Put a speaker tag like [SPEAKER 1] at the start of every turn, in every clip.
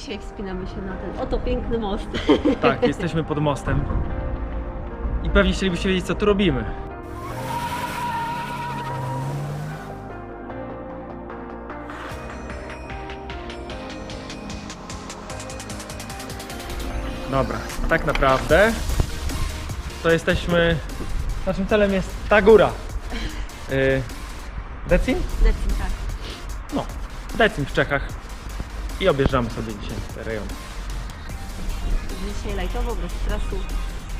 [SPEAKER 1] Dzisiaj wspinamy się na ten oto piękny most.
[SPEAKER 2] Tak, jesteśmy pod mostem. I pewnie chcielibyście wiedzieć, co tu robimy. Dobra, tak naprawdę to jesteśmy. Naszym celem jest ta góra. Yy, Decim?
[SPEAKER 1] Decim, tak.
[SPEAKER 2] No, Decim w Czechach. I objeżdżamy sobie dzisiaj te rejony.
[SPEAKER 1] Dzisiaj lajtowo, bez stresu.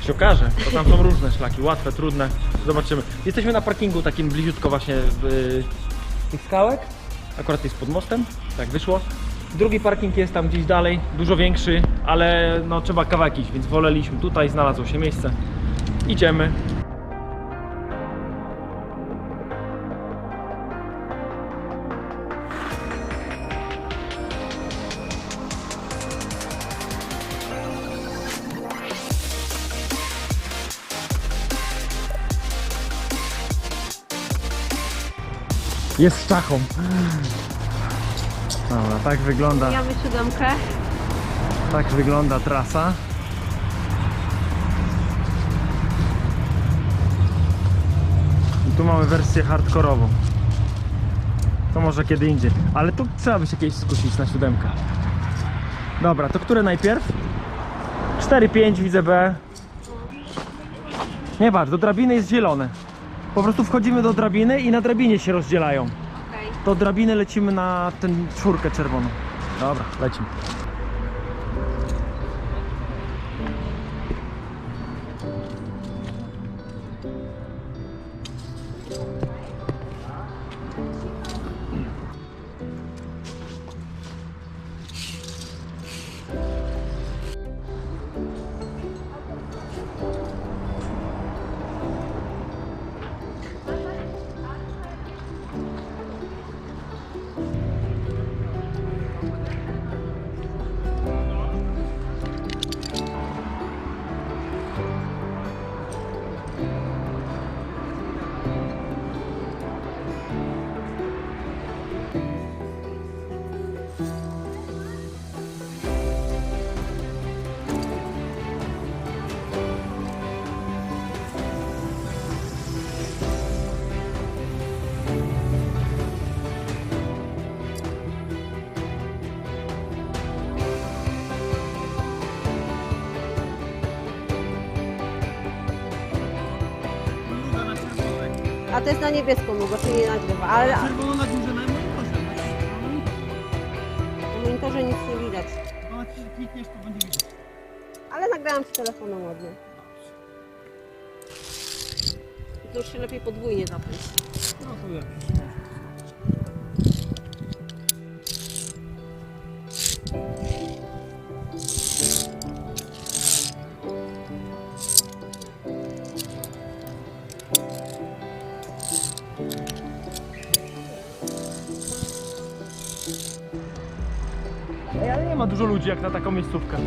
[SPEAKER 2] się okaże, bo tam są różne szlaki, łatwe, trudne. Zobaczymy. Jesteśmy na parkingu takim bliziutko właśnie w, y, tych skałek. Akurat jest pod mostem, tak wyszło. Drugi parking jest tam gdzieś dalej, dużo większy, ale no trzeba kawałek iść, więc woleliśmy tutaj, znalazło się miejsce. Idziemy. Jest z czachą. Dobra, tak wygląda,
[SPEAKER 1] Mijamy siódemkę.
[SPEAKER 2] tak wygląda trasa. I tu mamy wersję hardkorową. To może kiedy indziej. Ale tu trzeba by się kiedyś skusić na siódemkę. Dobra, to które najpierw? 4-5 widzę B. Nie patrz, do drabiny jest zielone. Po prostu wchodzimy do drabiny i na drabinie się rozdzielają.
[SPEAKER 1] Okej.
[SPEAKER 2] To drabiny lecimy na ten czwórkę czerwoną. Dobra, lecimy.
[SPEAKER 1] A to jest na niebieską długo, czyli nie nagrywa. Ale
[SPEAKER 3] Czerwono na górze na monitorze.
[SPEAKER 1] na monitorze nic nie widać.
[SPEAKER 3] No, jak się klikniesz, to będzie widać.
[SPEAKER 1] Ale nagrałam z telefonem ładnie. To już się lepiej podwójnie zapiąć.
[SPEAKER 2] Ma dużo ludzi jak na taką miejscówkę.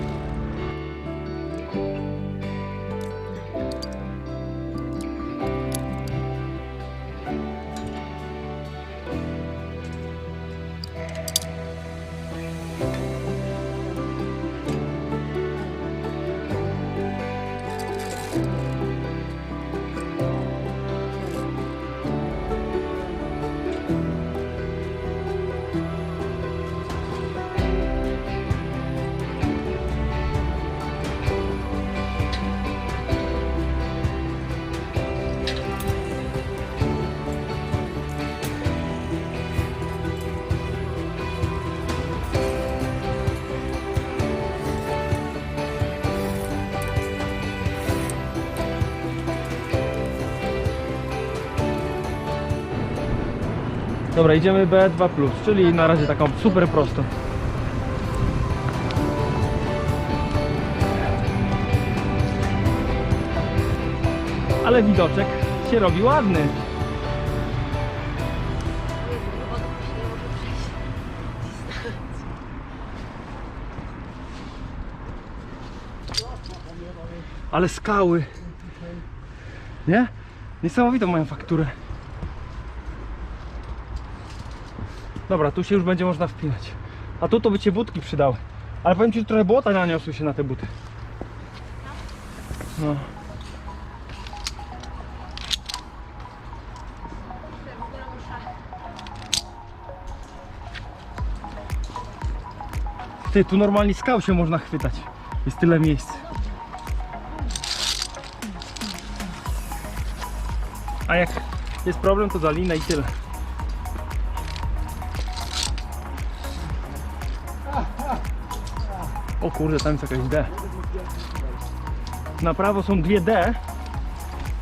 [SPEAKER 2] Dobra, idziemy B2+, czyli na razie taką super prostą. Ale widoczek się robi ładny. Ale skały. Nie? Niesamowitą mają fakturę. Dobra, tu się już będzie można wpinać. A tu to by cię wódki przydały. Ale powiem ci, że trochę błota naniosły się na te buty. No. Ty, tu normalnie skał się można chwytać. Jest tyle miejsc. A jak jest problem, to za linę i tyle. Kurde, tam jest jakaś D. Na prawo są dwie D,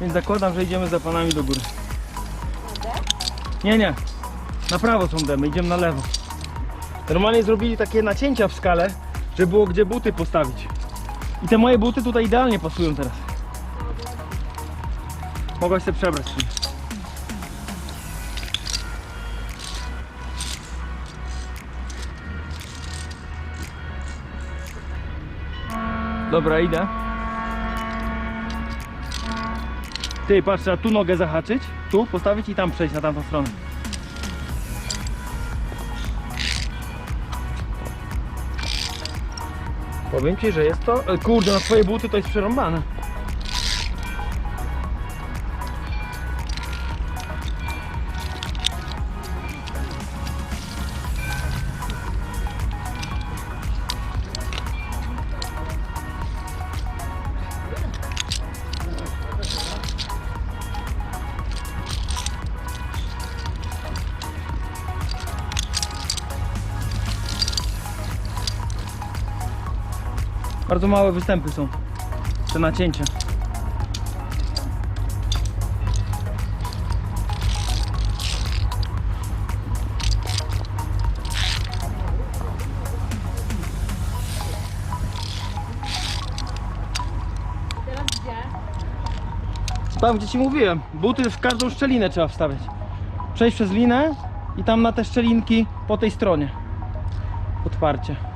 [SPEAKER 2] więc zakładam, że idziemy za panami do góry. Nie, nie. Na prawo są D, my idziemy na lewo. Normalnie zrobili takie nacięcia w skale, żeby było gdzie buty postawić. I te moje buty tutaj idealnie pasują teraz. Mogłaś się przebrać. Dobra, idę. Ty, patrz, trzeba tu nogę zahaczyć, tu postawić i tam przejść na tamtą stronę. Powiem ci, że jest to... e, Kurde, na twoje buty to jest przerąbane. Bardzo małe występy są. Te nacięcia.
[SPEAKER 1] Teraz?
[SPEAKER 2] Tam gdzie ci mówiłem, buty w każdą szczelinę trzeba wstawiać. Przejść przez linę i tam na te szczelinki po tej stronie. Odparcie.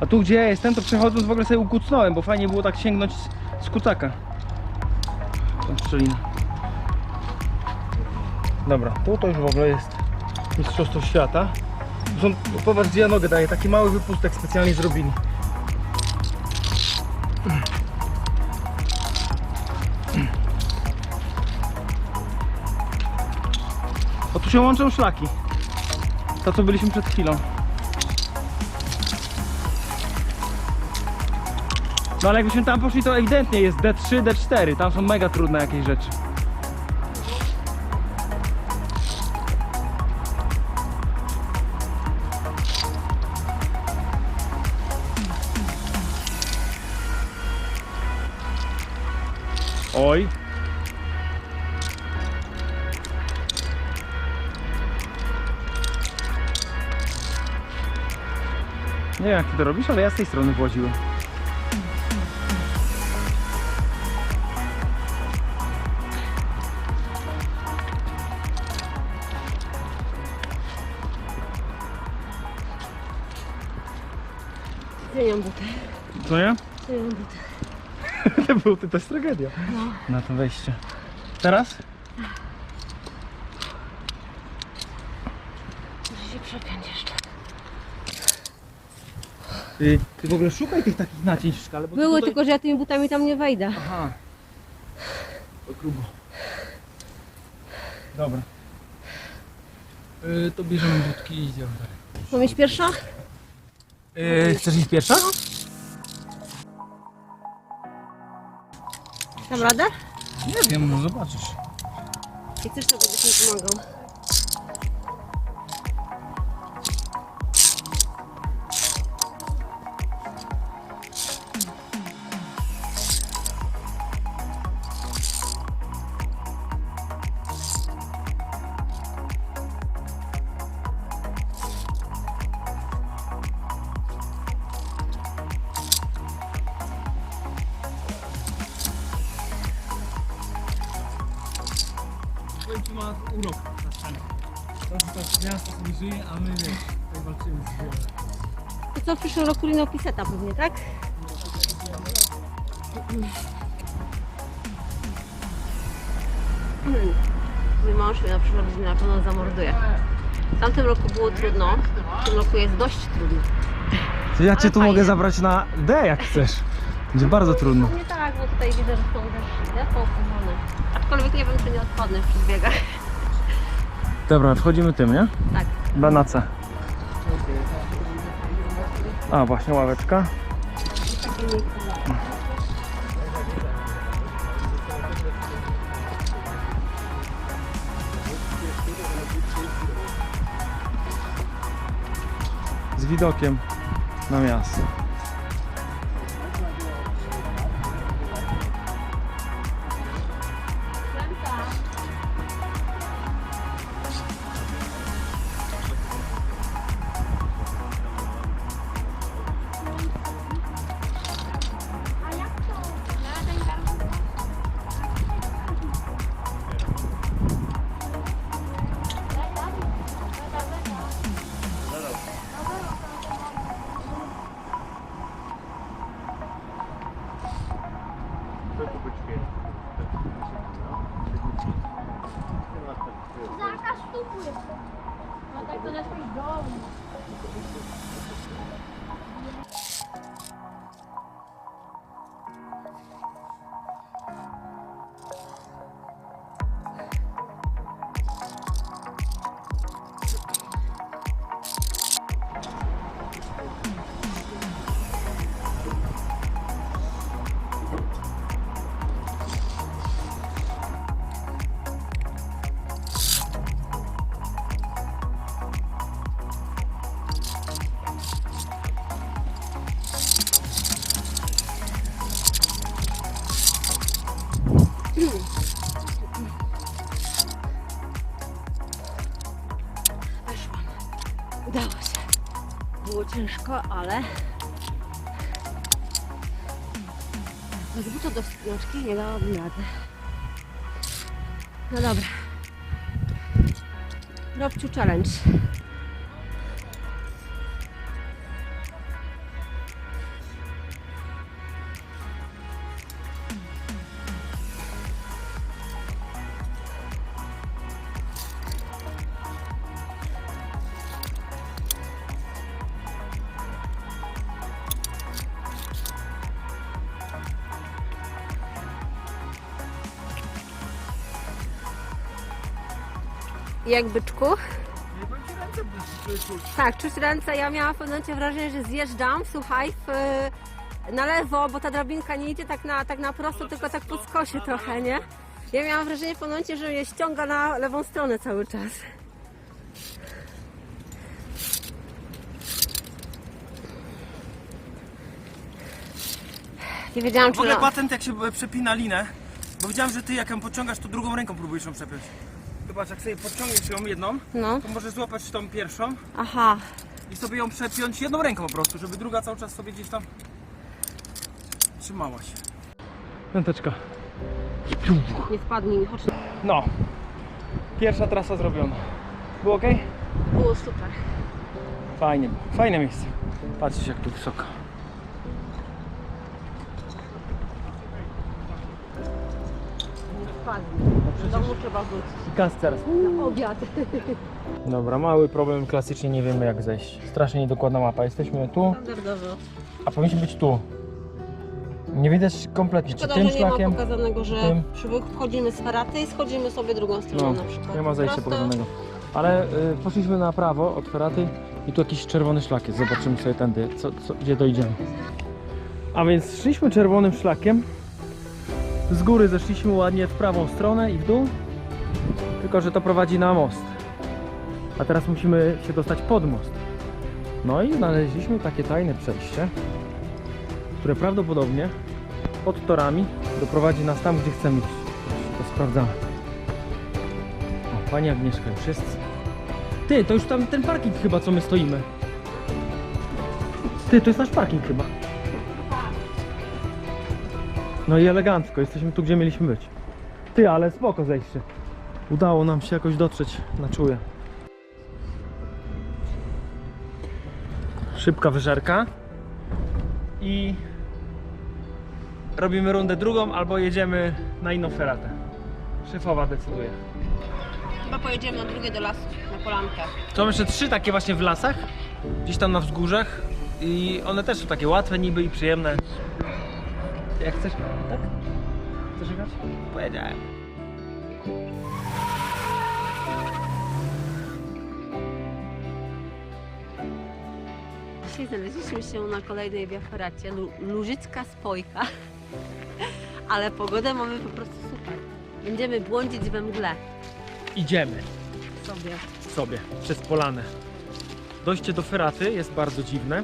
[SPEAKER 2] A tu gdzie ja jestem, to przechodząc w ogóle sobie ukucnąłem, bo fajnie było tak sięgnąć z, kucaka. Tą szczelinę. Dobra, tu to już w ogóle jest Mistrzostwo Świata. Są, popatrz gdzie ja nogę daję, taki mały wypustek specjalnie zrobili. O tu się łączą szlaki. To co byliśmy przed chwilą. No ale jakbyśmy tam poszli to ewidentnie jest D3, D4. Tam są mega trudne jakieś rzeczy. Oj. Nie wiem jak ty to robisz, ale ja z tej strony właziłem. Co nie? Te buty to jest tragedia. Na to wejście. Teraz?
[SPEAKER 1] Muszę się przepiąć jeszcze.
[SPEAKER 2] Ty, ty w ogóle szukaj tych takich nacięć w skale, bo
[SPEAKER 1] Były,
[SPEAKER 2] tutaj...
[SPEAKER 1] tylko że ja tymi butami tam nie wejdę.
[SPEAKER 2] Aha. To grubo. Dobra.
[SPEAKER 3] Yy, to bierzemy budki i idziemy dalej.
[SPEAKER 1] Mam iść pierwsza?
[SPEAKER 2] Yy, chcesz iść pierwsza?
[SPEAKER 1] Dam radę?
[SPEAKER 3] Nie wiem, no zobaczysz.
[SPEAKER 1] Jak chcesz, to będziesz mi pomagał.
[SPEAKER 3] Ci ma urok na ścianie. To miasto sobie żyje, a my wiesz, tutaj walczymy z.
[SPEAKER 1] To co, w przyszłym roku Lino Piseta pewnie, tak? Mój mąż mnie na przyszłe rodziny na pewno zamorduje. W tamtym roku było trudno, w tym roku jest dość trudno.
[SPEAKER 2] To ja cię
[SPEAKER 1] Ale
[SPEAKER 2] tu mogę
[SPEAKER 1] fajnie.
[SPEAKER 2] zabrać na D jak chcesz. Będzie bardzo trudno.
[SPEAKER 1] Nie tak, bo tutaj widzę, że są też. Aczkolwiek nie wiem, czy nie odpadnę przy zbiegach.
[SPEAKER 2] Dobra, wchodzimy tym, nie?
[SPEAKER 1] Tak.
[SPEAKER 2] B na C. A, właśnie ławeczka. Z widokiem na miasto.
[SPEAKER 1] Ciężko, ale... Bez buta do wspinaczki nie dałabym rady. No dobra. Robciu challenge. Jak byczku? Tak, czuć ręce. Ja miałam w pewnym momencie wrażenie, że zjeżdżam, słuchaj, w, na lewo, bo ta drabinka nie idzie tak na, tak na prosto, tylko tak po skosie trochę, nie? Ja miałam wrażenie w pewnym momencie, że mnie ściąga na lewą stronę cały czas. Nie wiedziałam,
[SPEAKER 3] W
[SPEAKER 1] czy...
[SPEAKER 3] ogóle
[SPEAKER 1] No,
[SPEAKER 3] patent jak się e, przepina linę, bo widziałem, że ty jak ją podciągasz, to drugą ręką próbujesz ją przepiąć. Zobacz, jak sobie podciągniesz ją jedną,
[SPEAKER 1] no,
[SPEAKER 3] to możesz złapać tą pierwszą
[SPEAKER 1] aha.
[SPEAKER 3] i sobie ją przepiąć jedną ręką po prostu, żeby druga cały czas sobie gdzieś tam trzymała się.
[SPEAKER 2] Piąteczka.
[SPEAKER 1] Nie spadnij mi, chodź.
[SPEAKER 2] No. Pierwsza trasa zrobiona. Było ok?
[SPEAKER 1] Było super.
[SPEAKER 2] Fajnie było. Fajne miejsce. Patrzcie jak tu wysoko.
[SPEAKER 1] Nie spadnij. Do domu trzeba wrócić.
[SPEAKER 2] I kas teraz.
[SPEAKER 1] Na obiad.
[SPEAKER 2] Dobra, mały problem, klasycznie nie wiemy jak zejść. Strasznie niedokładna mapa. Jesteśmy tu,
[SPEAKER 1] Standardowo.
[SPEAKER 2] a powinniśmy być tu. Nie widać kompletnie, czy
[SPEAKER 1] Szkoda,
[SPEAKER 2] tym
[SPEAKER 1] że nie ma
[SPEAKER 2] szlakiem.
[SPEAKER 1] pokazanego, że
[SPEAKER 2] tym.
[SPEAKER 1] wchodzimy z feraty i schodzimy sobie drugą stroną
[SPEAKER 2] No,
[SPEAKER 1] na przykład.
[SPEAKER 2] nie ma zejścia
[SPEAKER 1] Prosto.
[SPEAKER 2] pokazanego. Ale y, poszliśmy na prawo od Feraty i tu jakiś czerwony szlak jest. Zobaczymy sobie tędy, co, co, gdzie dojdziemy. A więc szliśmy czerwonym szlakiem. Z góry zeszliśmy ładnie w prawą stronę i w dół. Tylko, że to prowadzi na most. A teraz musimy się dostać pod most. No i znaleźliśmy takie tajne przejście, które prawdopodobnie pod torami doprowadzi nas tam, gdzie chcemy iść. To sprawdzamy. O, Pani Agnieszka już jest. Ty, to już tam ten parking chyba, co my stoimy. Ty, to jest nasz parking chyba. No i elegancko, jesteśmy tu, gdzie mieliśmy być. Ty, ale spoko zejście. Udało nam się jakoś dotrzeć na czuje. Szybka wyżerka. I robimy rundę drugą, albo jedziemy na inną feratę. Szefowa decyduje.
[SPEAKER 1] jutro pojedziemy na drugie do lasu, na polankę.
[SPEAKER 2] Są jeszcze trzy takie właśnie w lasach, gdzieś tam na wzgórzach i one też są takie łatwe niby i przyjemne. Jak chcesz, tak? Chcesz jechać? Powiedziałem.
[SPEAKER 1] Dzisiaj znaleźliśmy się na kolejnej wiaferacie, Lu- Lużycka Spojka. Ale pogodę mamy po prostu super. Będziemy błądzić we mgle
[SPEAKER 2] Idziemy
[SPEAKER 1] sobie.
[SPEAKER 2] sobie przez polanę. Dojście do Feraty jest bardzo dziwne.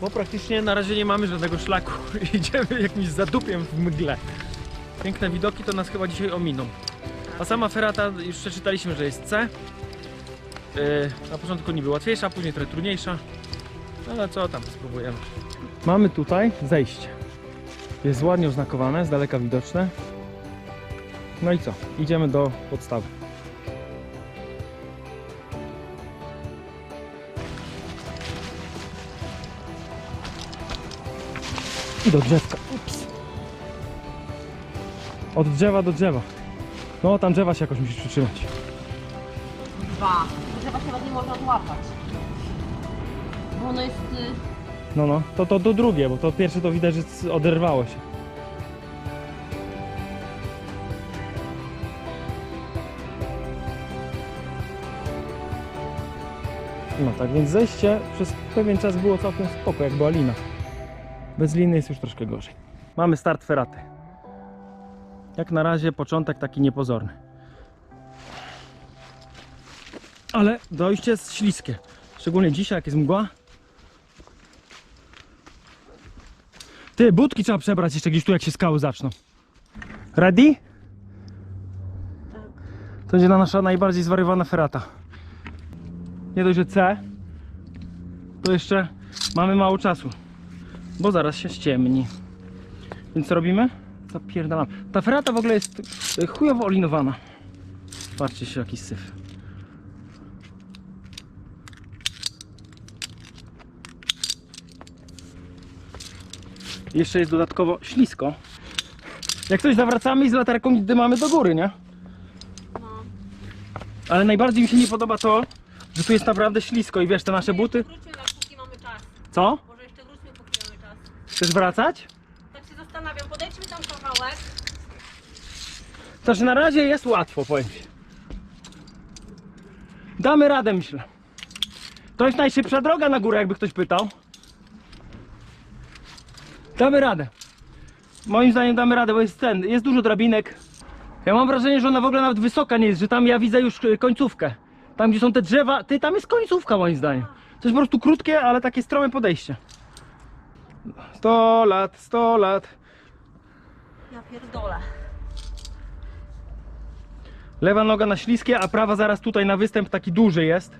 [SPEAKER 2] Bo praktycznie na razie nie mamy żadnego szlaku. Idziemy jakimś zadupiem w mgle. Piękne widoki to nas chyba dzisiaj ominą. A sama Ferata już przeczytaliśmy, że jest C. Yy, na początku niby łatwiejsza, później trochę trudniejsza. Ale co tam, spróbujemy. Mamy tutaj zejście. Jest ładnie oznakowane, z daleka widoczne. No i co? Idziemy do podstawy. I do drzewka. Ups. Od drzewa do drzewa. No tam drzewa się jakoś musisz przytrzymać.
[SPEAKER 1] Dwa. Drzewa się ładnie można złapać. Bo ono jest... y,
[SPEAKER 2] No no, to to, to drugie, bo to pierwsze to widać, że c- oderwało się. No tak, więc zejście przez pewien czas było całkiem spoko, jak była lina. Bez liny jest już troszkę gorzej. Mamy start feraty. Jak na razie początek taki niepozorny. Ale dojście jest śliskie. Szczególnie dzisiaj, jak jest mgła. Ty, budki trzeba przebrać jeszcze gdzieś tu, jak się skały zaczną. Ready?
[SPEAKER 1] Tak.
[SPEAKER 2] To będzie nasza najbardziej zwariowana ferata. Nie dość, że C, to jeszcze mamy mało czasu, bo zaraz się ściemni. Więc co robimy? Zapierdalam. Ta ferata w ogóle jest y, chujowo olinowana. Patrzcie się, jaki syf. Jeszcze jest dodatkowo ślisko. Jak coś zawracamy i z latarką dymamy do góry, nie?
[SPEAKER 1] No.
[SPEAKER 2] Ale najbardziej mi się nie podoba to, że tu jest naprawdę ślisko i wiesz, te nasze buty.
[SPEAKER 1] Wróćmy na póki mamy czas.
[SPEAKER 2] Co?
[SPEAKER 1] Może jeszcze wróćmy póki mamy czas.
[SPEAKER 2] Chcesz wracać?
[SPEAKER 1] Tak się zastanawiam, podejdźmy tam kawałek.
[SPEAKER 2] To, że na razie jest łatwo, powiem ci. Damy radę, myślę. To jest najszybsza droga na górę, jakby ktoś pytał. Damy radę. Moim zdaniem damy radę, bo jest ten, jest dużo drabinek. Ja mam wrażenie, że ona w ogóle nawet wysoka nie jest, że tam ja widzę już y, końcówkę. Tam, gdzie są te drzewa, ty, tam jest końcówka moim zdaniem. To jest po prostu krótkie, ale takie strome podejście. 100 lat, 100 lat.
[SPEAKER 1] Ja pierdolę.
[SPEAKER 2] Lewa noga na śliskie, a prawa zaraz tutaj na występ taki duży jest.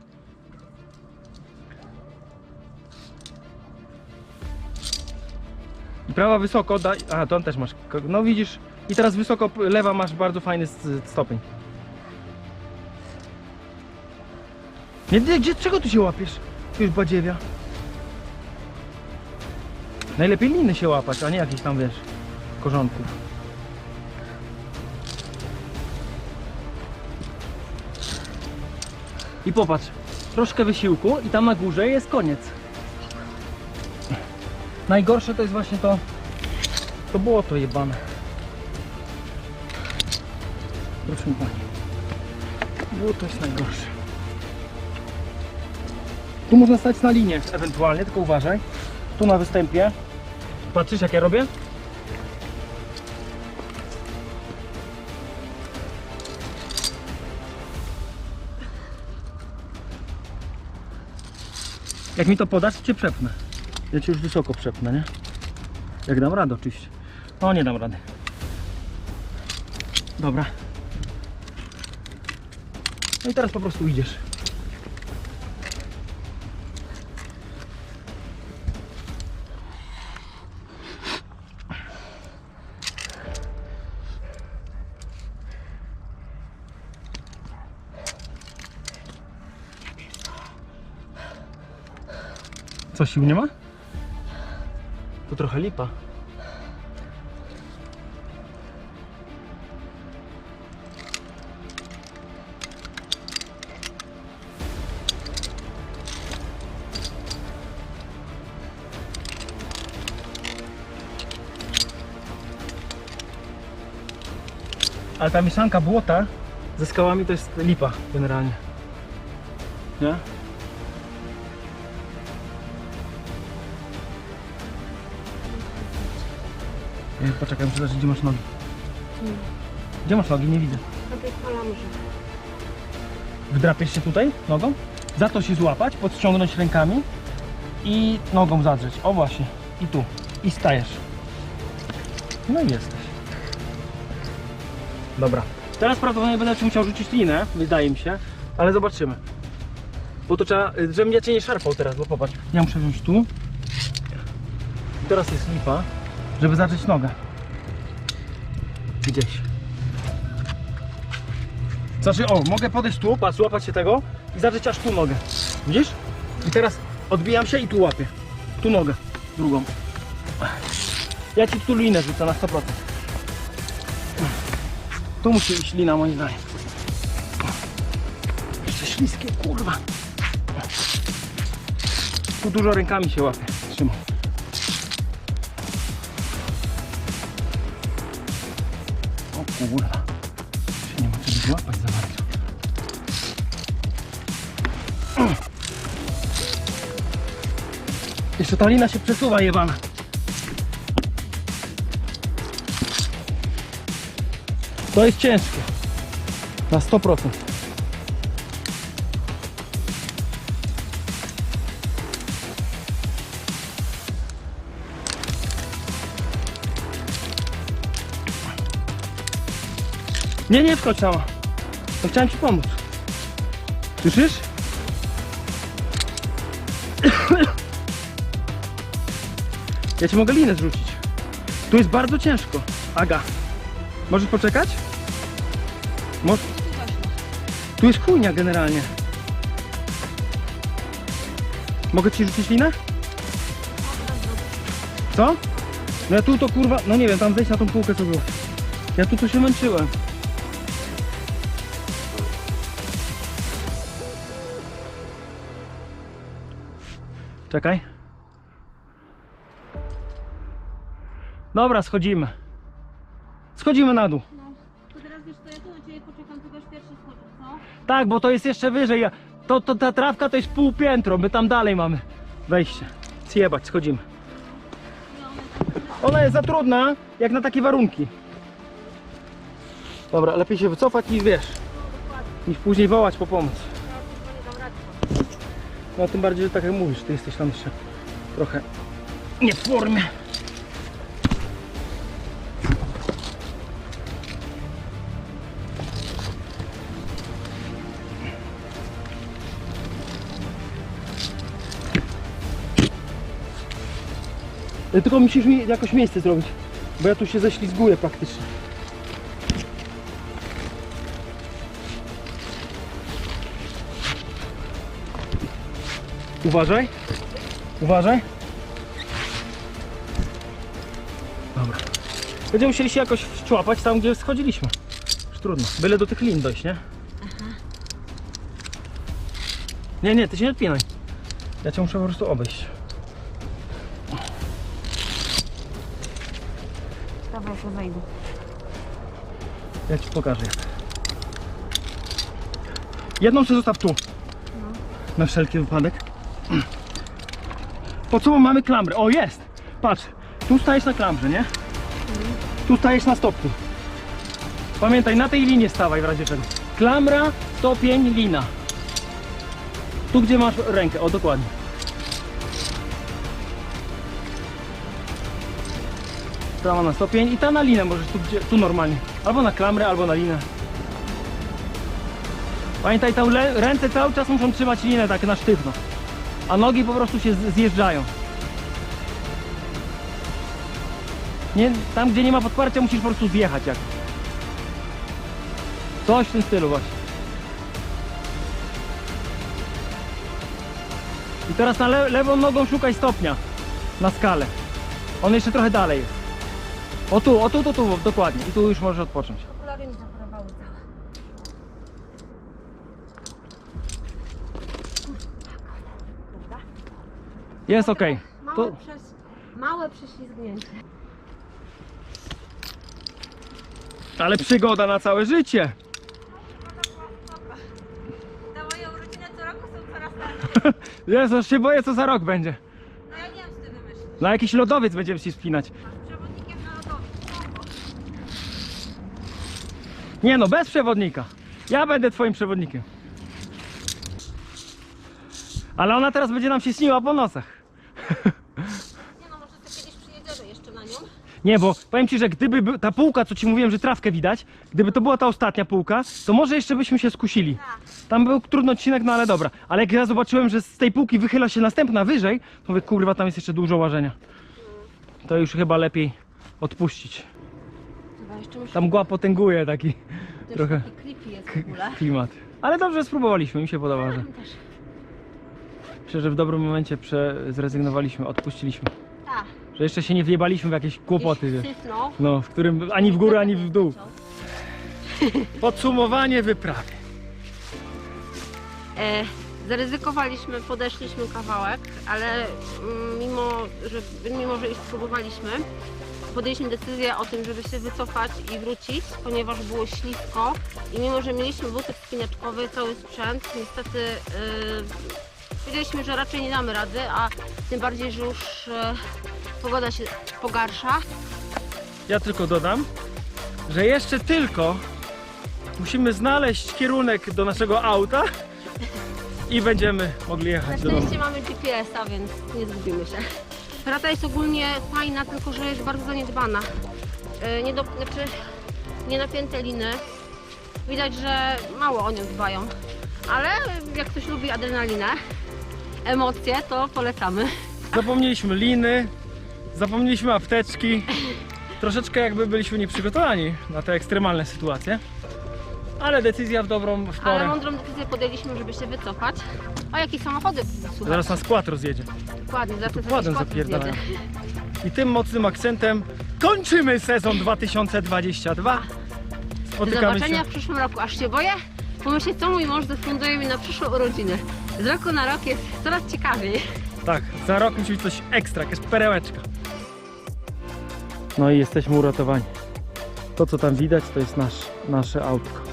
[SPEAKER 2] I prawa wysoko, daj. A, to też masz. No widzisz. I teraz wysoko, lewa masz bardzo fajny stopień. Nie, nie, gdzie, czego tu się łapiesz? Tu już badziewia. Najlepiej liny się łapać, a nie jakichś tam, wiesz, korzonków. I popatrz, troszkę wysiłku i tam na górze jest koniec. Najgorsze to jest właśnie to, to błoto jebane. Proszę pani. Błoto jest najgorsze. Tu można stać na linie ewentualnie, tylko uważaj. Tu na występie. Patrzysz jak ja robię? Jak mi to podasz, cię przepnę. Ja cię już wysoko przepnę, nie? Jak dam radę oczywiście. O, nie dam rady. Dobra. No i teraz po prostu idziesz. sił nie ma? To trochę lipa. Ale ta mieszanka błota ze skałami to jest lipa generalnie. Nie? Poczekaj, muszę zobaczyć, gdzie masz nogi. Gdzie masz nogi? Nie widzę. Wdrapiesz się tutaj nogą, za to się złapać, podciągnąć rękami i nogą zadrzeć. O właśnie, i tu. I stajesz. No i jesteś. Dobra. Teraz prawdopodobnie będę musiał rzucić linę, wydaje mi się, ale zobaczymy. Bo to trzeba, żebym ja cię nie szarpał teraz, bo popatrz. Ja muszę wziąć tu. Teraz jest lipa, żeby zadrzeć nogę. Gdzieś. Znaczy, o, mogę podejść tu, patrz, łapać się tego i zacząć aż tu nogę. Widzisz? I teraz odbijam się i tu łapię. Tu nogę, drugą. Ja ci tu linę rzucę na 100%. Tu musi iść lina moim zdaniem. Jeszcze śliskie, kurwa. Tu dużo rękami się łapie. Trzymam. Kurwa. Się nie czego złapać za bardzo. Jeszcze ta lina się przesuwa jebana. To jest ciężkie. Na 100%. Nie, nie wchodź sama. Chciałem ci pomóc. Słyszysz? Ja ci mogę linę zrzucić. Tu jest bardzo ciężko. Aga, możesz poczekać? Możesz... Tu jest chujnia generalnie. Mogę ci rzucić linę? Co? No ja tu to kurwa, no nie wiem, tam wejść na tą półkę co było. Ja tu to się męczyłem. Czekaj. Dobra, schodzimy. Schodzimy na dół.
[SPEAKER 1] No, to teraz wiesz, to ja tu na ciebie poczekam, ty będziesz pierwszy schodził, co?
[SPEAKER 2] Tak, bo to jest jeszcze wyżej. Ja- To, to ta trawka to jest pół piętro, my tam dalej mamy wejście. Zjebać, schodzimy. Ona jest za trudna, jak na takie warunki. Dobra, lepiej się wycofać i wiesz, niż później wołać po pomoc. No tym bardziej, że tak jak mówisz, ty jesteś tam jeszcze trochę nie w formie. E, Tylko musisz mi jakoś miejsce zrobić, bo ja tu się ześlizguję praktycznie. Uważaj. Uważaj. Dobra. Będziemy musieli się jakoś wczłapać tam, gdzie schodziliśmy. Już trudno. Byle do tych lin dojść, nie? Nie, nie, ty się nie odpinaj. Ja cię muszę po prostu obejść.
[SPEAKER 1] Dawaj, ja wejdę.
[SPEAKER 2] Ja ci pokażę jak. Jedną sobie zostaw tu. Na wszelki wypadek. Po co mamy klamrę? O jest! Patrz, tu stajesz na klamrze, nie? Tu stajesz na stopku. Pamiętaj, na tej linie stawaj w razie czego. Klamra, stopień, lina. Tu gdzie masz rękę, o dokładnie. Prawa na stopień i ta na linę możesz tu, gdzie, tu normalnie. Albo na klamrę, albo na linę. Pamiętaj, ręce cały czas muszą trzymać linę tak na sztywno. A nogi po prostu się zjeżdżają. Nie, tam gdzie nie ma podparcia musisz po prostu zjechać jak. Coś w tym stylu właśnie. I teraz na le lewą nogą szukaj stopnia na skalę. On jeszcze trochę dalej jest. O tu, o tu, tu, tu, dokładnie. I tu już możesz odpocząć.
[SPEAKER 1] Okulary całe. Prawda?
[SPEAKER 2] Jest ok.
[SPEAKER 1] Małe,
[SPEAKER 2] To,
[SPEAKER 1] przez, małe prześlizgnięcie.
[SPEAKER 2] Ale przygoda na całe życie.
[SPEAKER 1] Na moje urodziny co roku są coraz lepsze.
[SPEAKER 2] Jezu, aż się boję co za rok będzie.
[SPEAKER 1] No ja nie wiem, co ty wymyślisz.
[SPEAKER 2] Na jakiś lodowiec będziemy się wspinać.
[SPEAKER 1] Przewodnikiem na lodowiec.
[SPEAKER 2] Nie no, bez przewodnika. Ja będę twoim przewodnikiem. Ale ona teraz będzie nam się śniła po nocach.
[SPEAKER 1] Nie no, może sobie kiedyś przyjedziemy jeszcze na nią.
[SPEAKER 2] Nie, bo powiem ci, że gdyby był- ta półka, co ci mówiłem, że trawkę widać, gdyby to była ta ostatnia półka, to może jeszcze byśmy się skusili. Tam był trudny odcinek, no ale dobra. Ale jak ja zobaczyłem, że z tej półki wychyla się następna wyżej, to mówię, kurwa, tam jest jeszcze dużo łażenia. To już chyba lepiej odpuścić.
[SPEAKER 1] Chyba jeszcze muszę...
[SPEAKER 2] Tam mgła potęguje taki
[SPEAKER 1] Też
[SPEAKER 2] trochę
[SPEAKER 1] taki creepy jest w ogóle.
[SPEAKER 2] klimat. Ale dobrze spróbowaliśmy, mi się podoba, że...
[SPEAKER 1] Też.
[SPEAKER 2] Myślę, że w dobrym momencie prze... zrezygnowaliśmy, odpuściliśmy.
[SPEAKER 1] Tak.
[SPEAKER 2] Że jeszcze się nie wjebaliśmy w jakieś kłopoty, wiesz.
[SPEAKER 1] Syfnął.
[SPEAKER 2] No, w którym ani w górę, ani w dół. Podsumowanie wyprawy.
[SPEAKER 1] E, zaryzykowaliśmy, podeszliśmy kawałek, ale mm, mimo że, mimo, że już spróbowaliśmy, podjęliśmy decyzję o tym, żeby się wycofać i wrócić, ponieważ było ślisko i mimo, że mieliśmy buty wspinaczkowe, cały sprzęt, niestety yy, wiedzieliśmy, że raczej nie damy rady, a tym bardziej, że już e, pogoda się pogarsza.
[SPEAKER 2] Ja tylko dodam, że jeszcze tylko musimy znaleźć kierunek do naszego auta i będziemy mogli
[SPEAKER 1] Na
[SPEAKER 2] jechać do domu.
[SPEAKER 1] szczęście mamy GPS-a, więc nie zgubimy się. Rata jest ogólnie fajna, tylko że jest bardzo zaniedbana. Yy, Nie, do, znaczy, nie napięte liny. Widać, że mało o nią dbają. Ale jak ktoś lubi adrenalinę, emocje, to polecamy.
[SPEAKER 2] Zapomnieliśmy liny, zapomnieliśmy apteczki. Troszeczkę jakby byliśmy nieprzygotowani na te ekstremalne sytuacje. Ale decyzja w dobrą w
[SPEAKER 1] Ale mądrą decyzję podjęliśmy, żeby się wycofać. A jakie samochody? Słuchaj,
[SPEAKER 2] Zaraz nas skład rozjedzie.
[SPEAKER 1] dokładnie, zaraz
[SPEAKER 2] Tu
[SPEAKER 1] to
[SPEAKER 2] kładem
[SPEAKER 1] jakiś kład
[SPEAKER 2] zapierdalają.
[SPEAKER 1] zjedzie.
[SPEAKER 2] I tym mocnym akcentem kończymy sezon 2022.
[SPEAKER 1] Do
[SPEAKER 2] Spotykamy
[SPEAKER 1] zobaczenia
[SPEAKER 2] się.
[SPEAKER 1] w przyszłym roku. Aż się boję pomyśleć, co mój mąż zafunduje mi na przyszłe urodziny. Z roku na rok jest coraz ciekawiej.
[SPEAKER 2] Tak, za rok musi być coś ekstra, jakaś perełeczka. No i jesteśmy uratowani. To co tam widać to jest nasz, nasze autko.